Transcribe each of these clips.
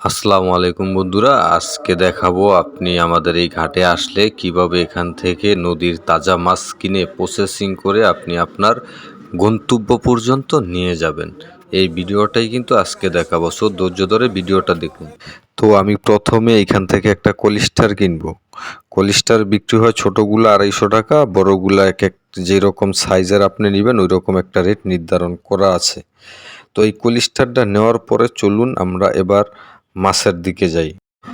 আসসালামু আলাইকুম বন্ধুরা, আজকে দেখাবো আপনি আমাদের এই ঘাটে আসলে কীভাবে এখান থেকে নদীর তাজা মাছ কিনে প্রসেসিং করে আপনি আপনার গন্তব্য পর্যন্ত নিয়ে যাবেন। এই ভিডিওটাই কিন্তু আজকে দেখাবো, সো ধৈর্য ধরে ভিডিওটা দেখুন। তো আমি প্রথমে এখান থেকে একটা কলিস্টার কিনবো। কলিস্টার বিক্রি হয় ছোটোগুলো আড়াইশো টাকা, বড়গুলো এক এক যেরকম সাইজের আপনি নেবেন ওই রকম একটা রেট নির্ধারণ করা আছে। তো এই কলিস্টারটা নেওয়ার পরে চলুন আমরা এবার মাছের দিকে যাই।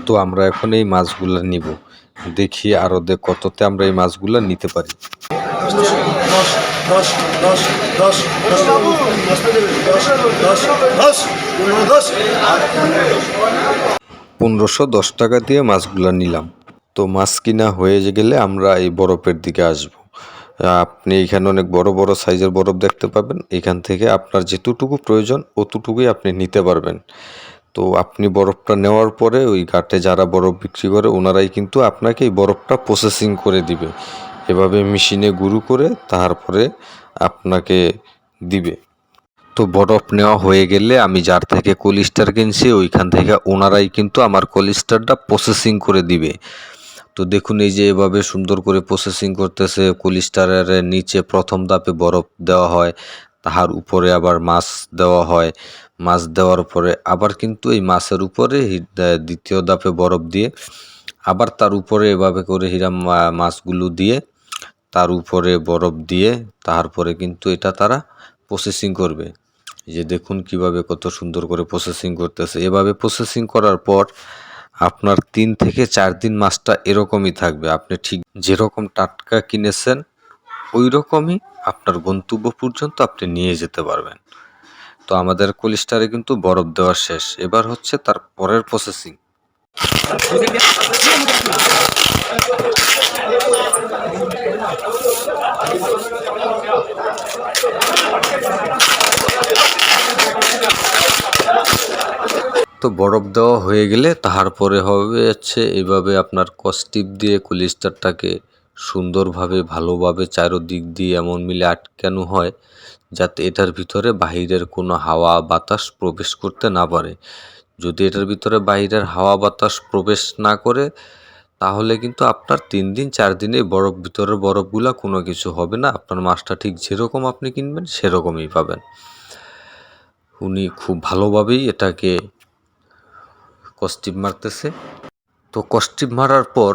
তো আমরা এখন এই মাছগুলো নিব। দেখি আরদে কততে আমরা এই মাছগুলো নিতে পারি। পনেরোশো দশ টাকা দিয়ে মাছগুলো নিলাম। তো মাছ কিনা হয়ে গেলে আমরা এই বরফের দিকে আসব। আপনি এখানে অনেক বড় বড় সাইজের বরফ দেখতে পাবেন। এখান থেকে আপনার যেটুকু প্রয়োজন, অতটুকুই আপনি নিতে পারবেন। তো আপনি বরফটা নেওয়ার পরে ওই ঘাটে যারা বরফ বিক্রি করে, ওনারাই কিন্তু আপনাকে এই বরফটা প্রসেসিং করে দিবে। এভাবে মেশিনে গুঁড়ো করে তারপরে আপনাকে দিবে। তো বরফ নেওয়া হয়ে গেলে আমি যার থেকে কলিস্টার কিনছি, ওইখান থেকে ওনারাই কিন্তু আমার কলিস্টারটা প্রসেসিং করে দিবে। তো দেখুন, এই যে এভাবে সুন্দর করে প্রসেসিং করতেছে, কলিস্টারের নিচে প্রথম ধাপে বরফ দেওয়া হয়। তাহার উপরে আবার মাছ দেওয়া হয়। মাছ দেওয়ার পরে আবার কিন্তু এই মাছের উপরে দ্বিতীয় দাপে বরফ দিয়ে আবার তার উপরে এভাবে করে হিরাম মাছগুলো দিয়ে তার উপরে বরফ দিয়ে তারপরে কিন্তু এটা তারা প্রসেসিং করবে। যে দেখুন কীভাবে কত সুন্দর করে প্রসেসিং করতেছে। এভাবে প্রসেসিং করার পর আপনার তিন থেকে চার দিন মাছটা এরকমই থাকবে। আপনি ঠিক যেরকম টাটকা কিনেছেন ওই রকমই আপনার গন্তব্য পর্যন্ত আপনি নিয়ে যেতে পারবেন। তো আমাদের কলিস্টারে কিন্তু বরফ দেওয়া শেষ। এবার হচ্ছে তার পরের প্রসেসিং তো বরফ দেওয়া হয়ে গেলে তাহার পরে হবে হচ্ছে এইভাবে আপনার কস্টিপ দিয়ে কলিস্টারটাকে সুন্দরভাবে, ভালোভাবে চারোদিক দিয়ে এমন মিলে আটকানো হয় যাতে এটার ভিতরে বাহিরের কোনো হাওয়া বাতাস প্রবেশ করতে না পারে। যদি এটার ভিতরে বাইরের হাওয়া বাতাস প্রবেশ না করে, তাহলে কিন্তু আপনার তিন দিন, চার দিনে বরফ, ভিতরের বরফগুলা কোনো কিছু হবে না। আপনার মাছটা ঠিক যেরকম আপনি কিনবেন, সেরকমই পাবেন। উনি খুব ভালোভাবেই এটাকে কস্টিপ মারতেছে। তো কস্টিপ মারার পর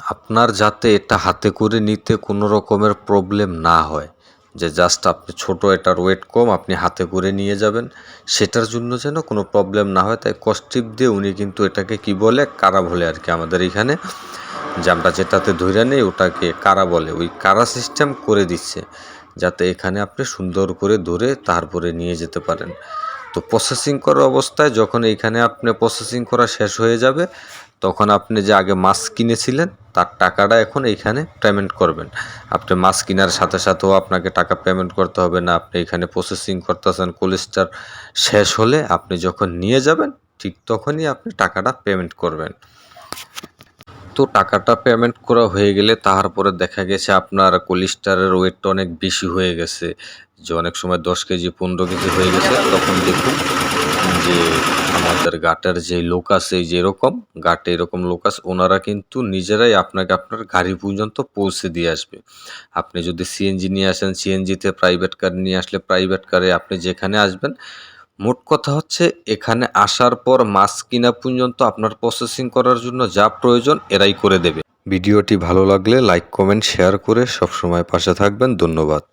আপনার যাতে এটা হাতে করে নিতে কোনো রকমের প্রবলেম না হয়, যে জাস্ট আপনি ছোট এটার ওয়েট কম, আপনি হাতে করে নিয়ে যাবেন, সেটার জন্য যেন কোনো প্রবলেম না হয়। তাই কস্টিপ দিয়ে উনি কিন্তু এটাকে কি বলে, কারা বলে আর কি আমাদের এখানে, যে আমরা যেটাতে ধরে নেই ওটাকে কারা বলে। ওই কারা সিস্টেম করে দিচ্ছে, যাতে এখানে আপনি সুন্দর করে ধরে তারপরে নিয়ে যেতে পারেন। তো প্রসেসিং করা অবস্থায় যখন এইখানে আপনি প্রসেসিং করা শেষ হয়ে যাবে তখন আপনি যে আগে মাছ কিনেছিলেন, তার টাকাটা এখন এইখানে পেমেন্ট করবেন। আপনি মাছ কেনার সাথে সাথেও আপনাকে টাকা পেমেন্ট করতে হবে না, আপনি এখানে প্রসেসিং করতেছেন কোলেস্টার শেষ হলে আপনি যখন নিয়ে যাবেন, ঠিক তখনই আপনি টাকাটা পেমেন্ট করবেন। তো টাকাটা পেমেন্ট করা হয়ে গেলে তারপরে দেখা গেছে আপনার কোলিস্টারের ওয়েটটা অনেক বেশি হয়ে গেছে, যে অনেক সময় দশ কেজি, পনেরো কেজি হয়ে গেছে, তখন দেখুন যে আমাদের গাটের যে লোক আছে এই যে এরকম গাটে এরকম লোক আছে ওনারা কিন্তু নিজেরাই আপনাকে আপনার গাড়ি পর্যন্ত পৌঁছে দিয়ে আসবে। আপনি যদি সিএনজি নিয়ে আসেন সিএনজিতে প্রাইভেট কার নিয়ে আসলে প্রাইভেট কারে আপনি যেখানে আসবেন, মোট কথা হচ্ছে এখানে আসার পর মাছ কিনা পর্যন্ত আপনার প্রসেসিং করার জন্য যা প্রয়োজন এরাই করে দেবে। ভিডিওটি ভালো লাগলে লাইক কমেন্ট শেয়ার করে সবসময় পাশে থাকবেন। ধন্যবাদ।